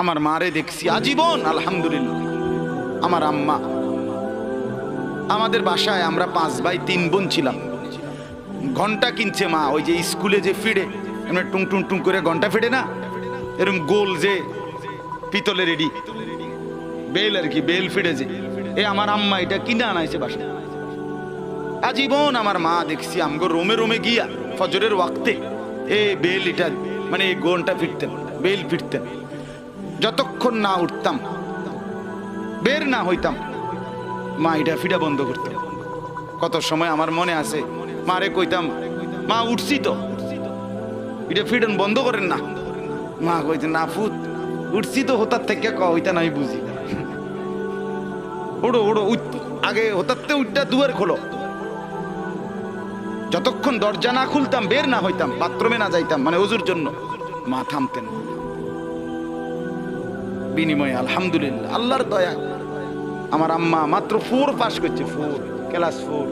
আমার মারে দেখছি। আজীবন, আলহামদুলিল্লাহ। আমার আম্মা। আমাদের বাসায় আমরা পাঁচ ভাই, তিন বোন ছিলাম। ঘণ্টা কিনছে মা, ওই যে স্কুলে যে ফিরে, এমনি টুং টুং টুং করে ঘণ্টা ফিরে না? এরকম গোল যে পিতলের রেডি বেল আর কি, বেল ফিরে যে। এ আমার আম্মা, এটা কিনে আনাইছে বাসায়। আজীবন আমার মা দেখছি, আমগো রোমে রোমে গিয়া ফজরের ওয়াক্তে, এ বেল এটা মানে এই গোনটা ফিরতেন, বেল ফিরতেন। যতক্ষণ না উঠতাম, বের না হইতাম, মা এটা ফিডা বন্ধ করতেন কত সময় আমার মনে আছে, মারে কইতাম, মা, উঠছি তো। এটা ফিডন বন্ধ করেন না। মা কইতেন না ফুত, উঠছি তো হোতার থেকে হইতা নাই বুঝি। ওড়ো ওড়ো আগে হতাতে উঠটা দুয়ার খোলো। যতক্ষণ দরজা না খুলতাম, বের না হইতাম, বাথরুমে না যাইতাম মানে ওজুর জন্য, মা থামতেন বিনিময়ে, আলহামদুলিল্লাহ, আল্লাহর দয়া। আমার আম্মা মাত্র ফোর পাস করছে four class four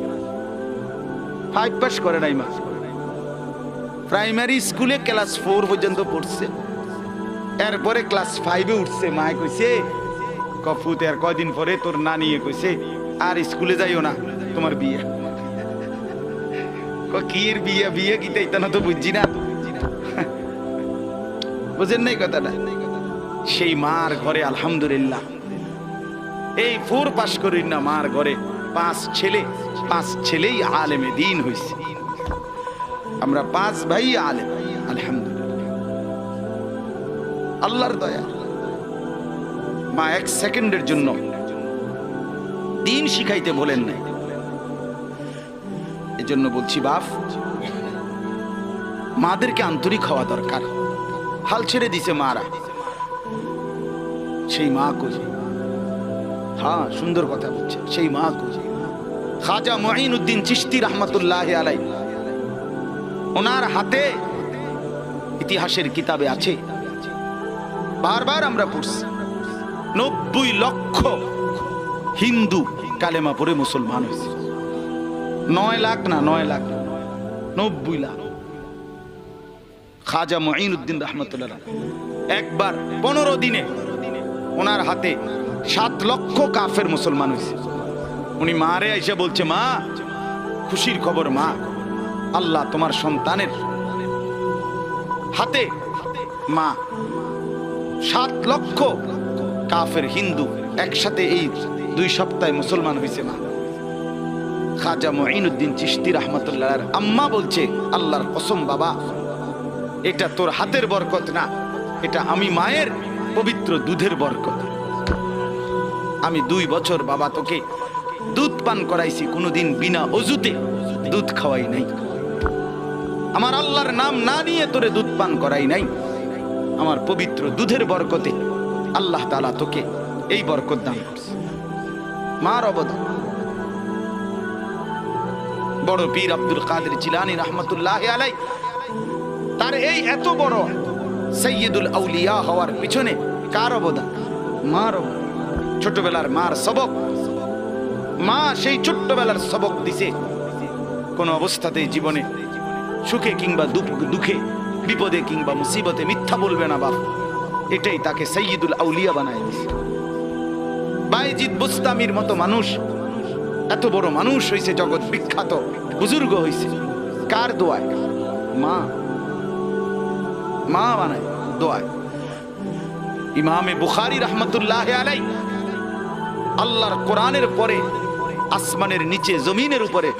five pass করে নাই মা। প্রাইমারি স্কুলে ক্লাস ফোর পর্যন্ত পড়ছে। এরপরে ক্লাস ফাইভে উঠছে। মা কইছে, কফুতে আর কয়দিন পরে তোর নানি কইছে, আর স্কুলে যাইও না, তোমার বিয়ে। ক কি এর বিয়ে? বিয়ে কি তাই না তো বুঝছি না। বুঝেন নাই কথাটা? সেই মার ঘরে, আলহামদুলিল্লাহ। এই ফোর পাস করি না মার ঘরে, পাঁচ ছেলে, পাঁচ ছেলেই আলেমে দিন হয়েছে আমরা পাঁচ ভাই আলেম, আলহামদুলিল্লাহ। আল্লাহর দয়া। মা এক সেকেন্ডের জন্য দিন শিখাইতে বলেন নাই। এজন্য বলছি, বাপ, মাদেরকে আন্তরিক হওয়া দরকার। হাল ছেড়ে দিছে মারা। সেই মা কোজে হ্যাঁ সুন্দর কথা বলছে, সেই মা কোজে খাজা মহিন উদ্দিন চিস্তি রহমতুল্লাহ আলাই ওনার হাতে ইতিহাসের কিতাবে আছে। বারবার আমরা পড়ছি, নব্বই লক্ষ হিন্দু কালেমা পড়ে মুসলমান হয়েছে। নয় লাখ না, নয় লাখ, নব্বই লাখ। খাজা মঈন উদ্দিন রহমতুল্লাহ একবার পনেরো দিনে ওনার হাতে সাত লক্ষ কাফের মুসলমান হয়েছে। উনি মারে এসে বলছে, মা, খুশির খবর, মা। আল্লাহ তোমার সন্তানের হাতে মা, সাত লক্ষ কাফের হিন্দু একসাথে এই দুই সপ্তাহে মুসলমান হয়েছে, মা। খাজা মঈনুদ্দিন চিস্তি রহমতুল্লাহ আম্মা বলছে, আল্লাহর কসম বাবা, এটা তোর হাতের বরকত না, এটা আমি মায়ের পবিত্র দুধের বরকত। আমি দুই বছর বাবা তোকে দুধ পান করাইছি কোনোদিন বিনা অজুতে। দুধ খাওয়াই নাই। আমার আল্লাহর নাম না নিয়ে তোরে দুধ পান করাই নাই। আমার পবিত্র দুধের বরকতে আল্লাহ তালা তোকে এই বরকত দান করছে। মার অবদান। বড় পীর আব্দুল কাদের জিলানি রহমতুল্লাহ আলাই তার এই এত বড় সৈয়দুল আউলিয়া হওয়ার পিছনে কার অবদান? মার। ছোটবেলার মার সবক। মা সেই ছোট্টবেলার সবক দিছে। কোন অবস্থাতেই জীবনে সুখে কিংবা দুঃখে বিপদে কিংবা মুসিবতে মিথ্যা বলবে না বাপ। এটাই তাকে সৈয়দুল আউলিয়া বানায় দিছে। বাইজিদ বুস্তামির মতো মানুষ, এত বড় মানুষ হয়েছে জগৎ বিখ্যাত, বুজুর্গ হয়েছে কার দোয়ায়? মা। মা বানায় দোয়ায়। ইমামে বুখারি রহমতুল্লাহ আলাই আল্লাহর কোরআনের পরে, আসমানের নিচে, জমিনের উপরে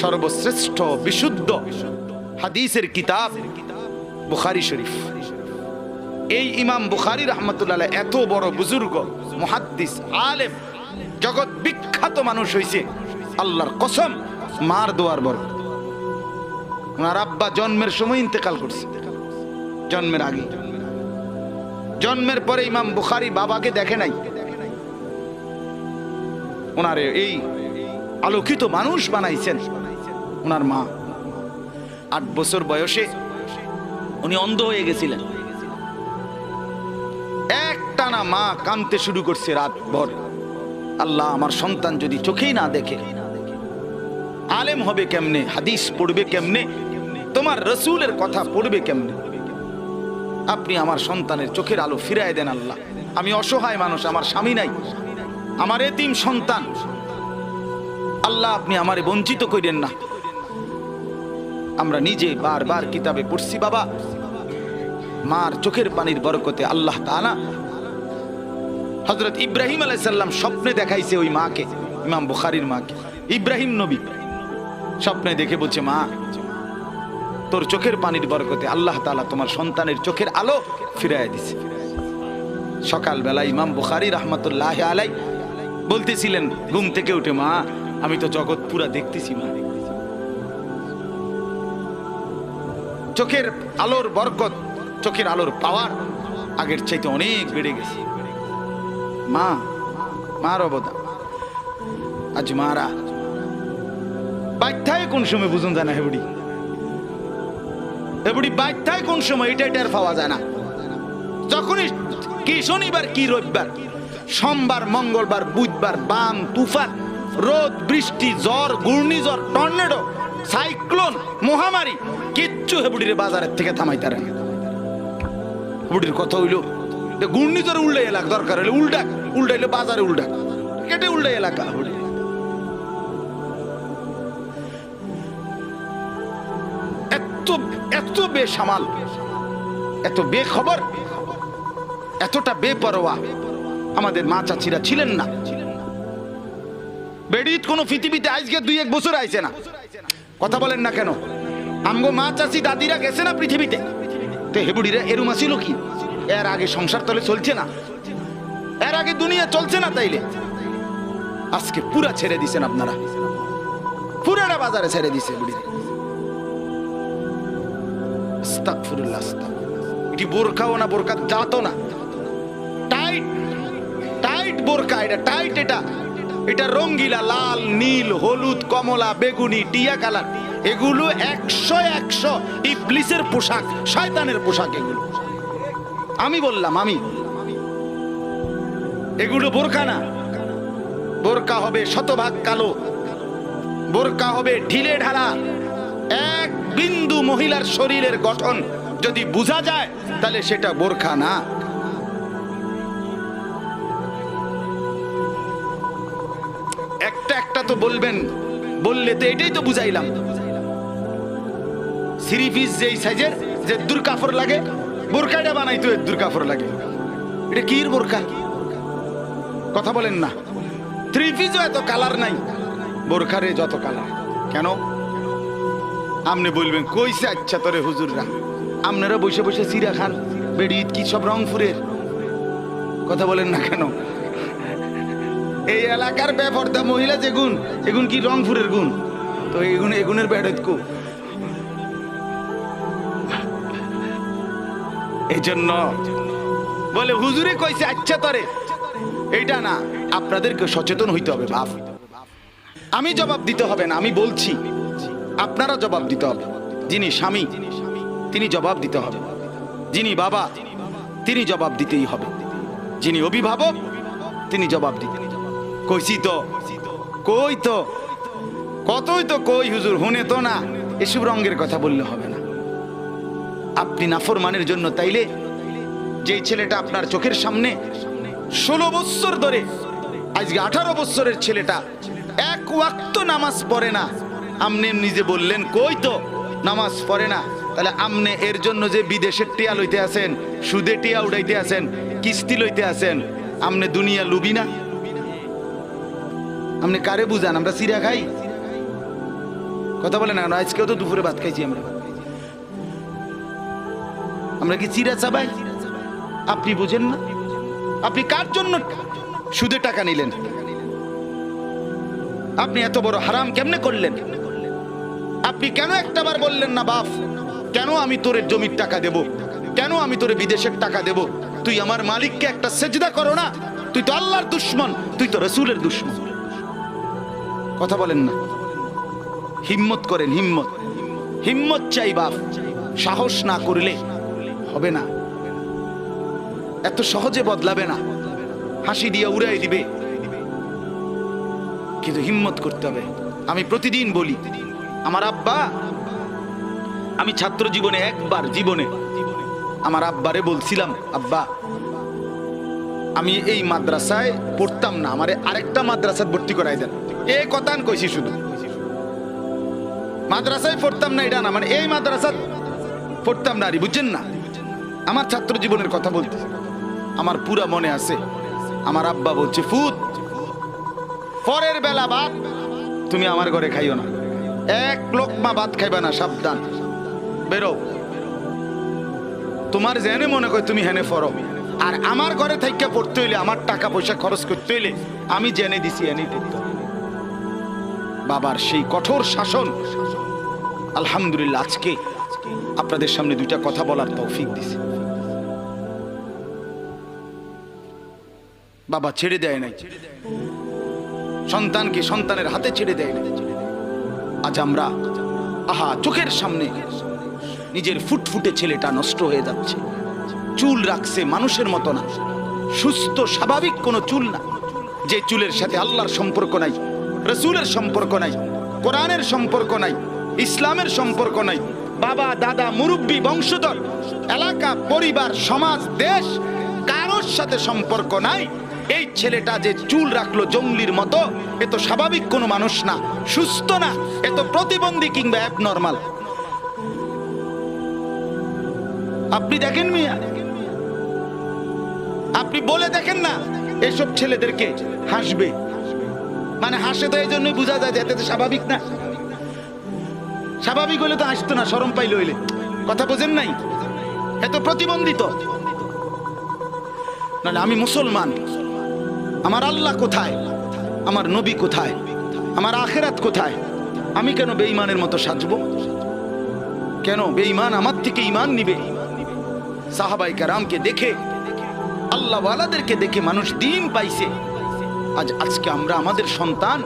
সর্বশ্রেষ্ঠ, বিশুদ্ধ হাদিসের কিতাব বুখারি শরীফ। এই ইমাম বুখারি রহমতুল্লাহ এত বড় বুজুর্গ, মুহাদ্দিস, আলেম, জগৎ বিখ্যাত মানুষ হয়েছে আল্লাহর কসম, মার দোয়ার বড় ওনার আব্বা জন্মের সময় ইন্তেকাল করছে। জন্মের আগে। জন্মের পরে ইমাম বুখারি বাবাকে দেখে নাই। ওনারে এই আলোকিত মানুষ বানাইছেন। ওনার মা। আট বছর বয়সে উনি অন্ধ হয়ে গেছিলেন। একটানা মা কানতে শুরু করছে রাত ভর। আল্লাহ আমার সন্তান যদি চোখেই না দেখে, আলেম হবে কেমনে? হাদিস পড়বে কেমনে? তোমার রসুলের কথা পড়বে কেমনে? আপনি আমার সন্তানের চোখের আলো ফিরায় দেন আল্লাহ। আমি অসহায় মানুষ, আমার স্বামী নাই। আমার এতিম সন্তান। আল্লাহ আপনি আমারে বঞ্চিত করেন না। আমরা নিজে বারবার কিতাবে পড়ছি, বাবা। মার চোখের পানির বরকতে আল্লাহ তাআলা হজরত ইব্রাহিম আলাইসাল্লাম স্বপ্নে দেখাইছে ওই মাকে, ইমাম বুখারির মাকে। ইব্রাহিম নবী। স্বপ্নে দেখে বলছে, মা তোর চোখের পানির বরকতে আল্লাহ তাআলা তোমার সন্তানের চোখের আলো ফিরাইয়া দিছে। সকালবেলা ইমাম বুখারি রহমতুল্লাহ আলাই বলতেছিলেন, ঘুম থেকে উঠে মা, আমি তো জগৎ পুরা দেখতেছি মা। চোখের আলোর বরকত, চোখের আলোর পাওয়ার আগের চাইতে অনেক বেড়ে গেছে। মা, মার অবদান। আজ মারা। বাধ্যায় কোন সময় বুঝুন জানা হেবুড়ি। হেবুড়ি বাধ্যায় কোন সময় এটা টের পাওয়া যায় না। যখনই কি শনিবার, কি রবিবার, সোমবার, মঙ্গলবার, বুধবার বান তুফান, রোদ, বৃষ্টি, জ্বর, ঘূর্ণিঝড়, টর্নেডো, সাইক্লোন, মহামারী, কিচ্ছু হেবুড়ির বাজারের থেকে থামাই তারা হেবুড়ির কথা হইল ঘূর্ণিঝড় উল্টে এলাকা, দরকার হলে উল্টাক উল্টাইলে বাজারে উল্টাক কেটে উল্টে এলাকা হেবুড়ি এত এত বেসামাল, এত বেখবর, এতটা বেপরোয়া। আমাদের মা চাচিরা ছিলেন না। বেডিত কোনো পৃথিবীতে আজকে দুই এক বছর আইছে না। কথা বলেন না কেন? আমগো মা চাচি দাদিরা গেছে না পৃথিবীতে? তো হেবুড়িরা এরুম আসিল কি? এর আগে সংসার তলে চলছে না? এর আগে দুনিয়া চলছে না তাইলে? আজকে পুরা ছেড়ে দিছেন আপনারা। পুরাটা বাজারে ছেড়ে দিছে এটি বোরখাও না, বোরকা জাতও না। টাইট টাইট বোরকা এটা টাইট এটা। এটা রঙ্গিলা, লাল, নীল, হলুদ, কমলা, বেগুনি, টিয়া কালার। এগুলো একশো একশো ইবলিসের পোশাক, শয়তানের পোশাক এগুলো। আমি বললাম, আমি। এগুলো বোরকা না। বোরকা হবে শতভাগ কালো। বোরকা হবে ঢিলে ঢালা। এক বিন্দু মহিলার শরীরের গঠন যদি বোঝা যায়, তাহলে সেটা বোরখা না। একটা একটা তো বলবেন, বললে তো এটাই তো বুঝাইলাম। থ্রি পিস যেই সাইজের, যে দূর লাগে বোরকাটা বানাই তো দূর লাগে। এটা বোরকা কথা বলেন না। থ্রি পিসও এত কালার নাই। বোরখারে যত কালার কেন? আপনি বলবেন, কইছে আচ্ছা তরে হুজুররা আপনারা বসে বসে সিরা খান, বেড়ি কি সব রংপুরের? কথা বলেন না কেন? এই এলাকার বেপর্দা মহিলা যে গুণ এগুন কি রংপুরের গুণ? তো এগুন এগুনের বেড়ত কো? এই জন্য বলে, হুজুরে কইছে আচ্ছা তরে। এইটা না, আপনাদেরকে সচেতন হইতে হবে বাপ আমি জবাব দিতে হবে না, আমি বলছি। আপনারা জবাব দিতে হবে। যিনি স্বামী, তিনি জবাব দিতে হবে। যিনি বাবা, তিনি জবাব দিতেই হবে। যিনি অভিভাবক, তিনি জবাব দিতে কইছি তো? কই তো? কতই তো কই, হুজুর, হুনে তো না। এসব রঙের কথা বললে হবে না। আপনি নাফরমানের জন্য তাইলে যেই ছেলেটা আপনার চোখের সামনে ষোলো বৎসর ধরে, আজকে আঠারো বৎসরের ছেলেটা এক ওয়াক্ত নামাজ পড়ে না। আমনে নিজে বললেন, কই তো? নামাজ পড়ে না। তাহলে আমনে এর জন্য যে বিদেশের টিয়া লইতে আছেন সুদে টিয়া উড়াইতে আছেন কিস্তি লইতে আছেন আমনে দুনিয়া লুবি না? আপনি কারে বুঝান? আমরা সিরা খাই? কথা বলেন না আজকেও তো দুপুরে ভাত খাইছি আমরা। আমরা কি চিরা চাবাই? আপনি বুঝেন না? আপনি কার জন্য সুদে টাকা নিলেন? আপনি এত বড় হারাম কেমনে করলেন? আপনি কেন একটাবার বললেন না, বাপ? কেন আমি তোরে জমির টাকা দেব? কেন আমি তোরে বিদেশের টাকা দেব? তুই আমার মালিককে একটা সেজদা করো না। তুই তো আল্লাহর দুশ্মন, তুই তো রসুলের দুশ্মন। কথা বলেন না। হিম্মত করেন, হিম্মত। হিম্মত চাই, বাপ। সাহস না করলে হবে না। এত সহজে বদলাবে না। হাসি দিয়ে উড়াই দিবে। কিন্তু হিম্মত করতে হবে। আমি প্রতিদিন বলি আমার আব্বা, আমি ছাত্র জীবনে একবার জীবনে আমার আব্বারে বলছিলাম, আব্বা, আমি এই মাদ্রাসায় পড়তাম না, আমারে আরেকটা মাদ্রাসায় ভর্তি করাই দেন। এই কথা কইছি শুধু। মাদ্রাসায় পড়তাম না, এটা না মানে এই মাদ্রাসা পড়তাম না বুঝছেন না? আমার ছাত্র জীবনের কথা বলতে, আমার পুরা মনে আছে, আমার আব্বা বলছে, ফুত, পরের বেলা ভাত তুমি আমার ঘরে খাইও না। এক লোকমা ভাত খাইবা না, সাবধান। বেরো। তোমার জেনে মনে করে তুমি হেনে ফরো। আর আমার ঘরে থেকে পড়তে হইলে আমার টাকা পয়সা খরচ করতে হইলে আমি জেনে দিছি এনেই পড়তে বাবার সেই কঠোর শাসন। আলহামদুলিল্লাহ, আজকে আপনাদের সামনে দুইটা কথা বলার তৌফিক দিছে। বাবা ছেড়ে দেয় নাই। সন্তানকে সন্তানের হাতে ছেড়ে দেয় নাই। আজ আমরা, আহা, চোখের সামনে নিজের ফুটফুটে ছেলেটা নষ্ট হয়ে যাচ্ছে। চুল রাখছে মানুষের মতো না। সুস্থ, স্বাভাবিক কোনো চুল না। যে চুলের সাথে আল্লাহর সম্পর্ক নাই, রসুলের সম্পর্ক নাই, কোরআনের সম্পর্ক নাই, ইসলামের সম্পর্ক নাই, বাবা, দাদা, মুরব্বী, বংশধর, এলাকা, পরিবার, সমাজ, দেশ, কারোর সাথে সম্পর্ক নাই। এই ছেলেটা যে চুল রাখল জঙ্গলির মতো, এ তো স্বাভাবিক কোনো মানুষ না, সুস্থ না, এ তো প্রতিবন্ধী কিংবা অ্যাব নর্মাল আপনি দেখেন মিয়া, আপনি বলে দেখেন না, এসব ছেলেদেরকে হাসবে। মানে হাসে তো এই জন্যই বোঝা যায় যে এতে স্বাভাবিক না। স্বাভাবিক হলে তো হাসতো না সরম পাইলে হইলে। কথা বোঝেন নাই? এত প্রতিবন্ধিত নাহলে আমি মুসলমান। আমার আল্লাহ কোথায়? আমার নবী কোথায়? আমার আখেরাত কোথায়? আমি কেন বেঈমানের মতো সাজবো? কেন বেঈমান আমার থেকে ইমান নিবে? সাহাবাই কারামকে দেখে, আল্লাহ ওয়ালাদেরকে দেখে মানুষ দিন পাইছে। আজ আজকে আমরা আমাদের সন্তান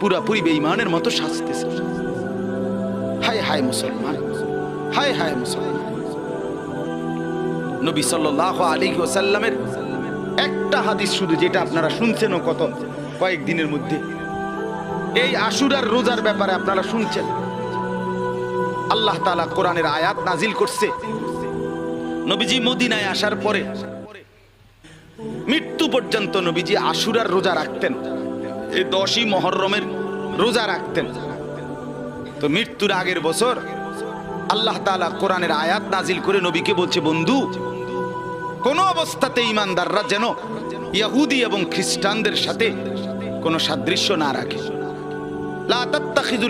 পুরাপুরি বেঈমানের মতো সাজতেছে। হায় হায় মুসলমান, হায় হায় মুসলমান। নবী সাল্লাল্লাহু আলাইহি ওয়াসাল্লামের একটা হাদিস শুধু যেটা আপনারা শুনছেনও কত কয়েকদিনের মধ্যে। এই আশুরার রোজার ব্যাপারে আপনারা শুনছেন? আল্লাহ তাআলা কোরআনের আয়াত নাজিল করছে। নবীজি মদিনায় আসার পরে মৃত্যু পর্যন্ত নবীজি আশুরার রোজা রাখতেন। এই দশই মহরমের রোজা রাখতেন। তো মৃত্যুর আগের বছর আল্লাহ তাআলা কোরআনের আয়াত নাজিল করে নবীকে বলছে, বন্ধু কোন অবস্থাতে ইমানদাররা যেন ইয়াহুদি এবং খ্রিস্টানদের সাথে কোনো সাদৃশ্য না রাখে।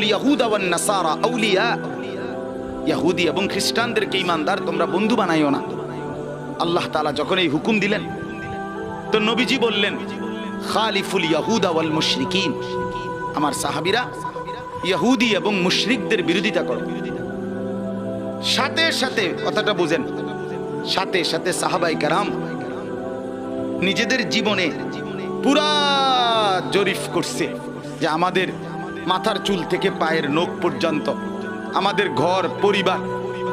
ইয়াহুদা ইয়াহুদি এবং খ্রিস্টানদেরকে ইমানদার, তোমরা বন্ধু বানাইও না। আল্লাহ তাআলা যখন এই হুকুম দিলেন, তো নবীজি বললেন, খালিফুল ইয়াহুদা ওয়াল মুশরিকিন। আমার সাহাবীরা, ইহুদি এবং মুশরিকদের বিরোধিতা করো। সাথে সাথে কথাটা বুঝেন সাথে সাথে সাহাবাই কারাম নিজেদের জীবনে পুরা জরিফ করছে যে আমাদের মাথার চুল থেকে পায়ের নখ পর্যন্ত, আমাদের ঘর, পরিবার,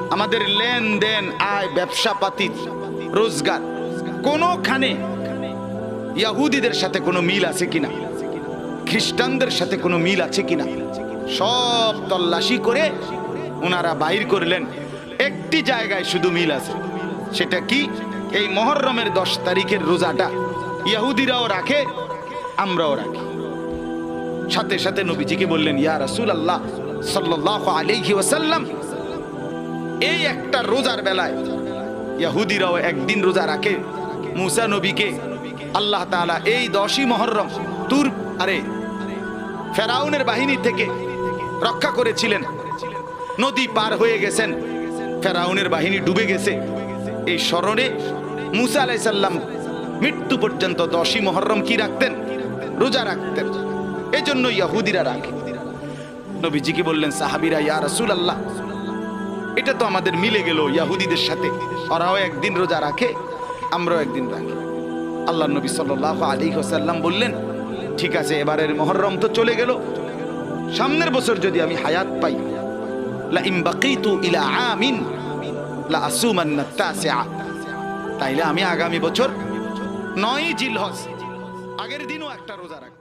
আমাদের লেনদেন, আয় ব্যবসা পাতি রোজগার, কোনোখানে ইয়াহুদিদের সাথে কোনো মিল আছে কিনা? খ্রিস্টানদের সাথে কোনো মিল আছে কিনা? সব তল্লাশি করে ওনারা বাইর করলেন। একটি জায়গায় শুধু মিল আছে। সেটা কি? এই মহররমের দশ তারিখের রোজাটা ইয়াহুদিরাও রাখে, আমরাও রাখি। সাথে সাথে নবীজিকে বললেন, ইয়া রাসূল আল্লাহ সাল্লাল্লাহু আলাইহি এই একটা রোজার বেলায় ইয়াহুদিরাও একদিন রোজা রাখে। মুসা নবীকে আল্লাহ তাআলা এই দশই মহররম তুর, আরে, ফেরাউনের বাহিনী থেকে রক্ষা করেছিলেন। নদী পার হয়ে গেছেন, ফেরাউনের বাহিনী ডুবে গেছে। এই স্মরণে মুসা আলাইসাল্লাম মৃত্যু পর্যন্ত দশই মহরম কি রাখতেন? রোজা রাখতেন। এই জন্য ইয়াহুদিরা রাখে। নবীজিকে বললেন, সাহাবিরা, ইয়া রাসুল আল্লাহ এটা তো আমাদের মিলে গেল ইয়াহুদিদের সাথে। ওরাও একদিন রোজা রাখে, আমরাও একদিন রাখি। আল্লাহ নবী সাল্লাল্লাহু আলাইহি ওয়াসাল্লাম বললেন, ঠিক আছে, এবারের মহরম তো চলে গেল। সামনের বছর যদি আমি হায়াত পাই, লা ইম বাকিতু ইলা আমিন। তাইলে আমি আগামী বছর নয় জিলহজ। আগের দিনও একটা রোজা রাখব।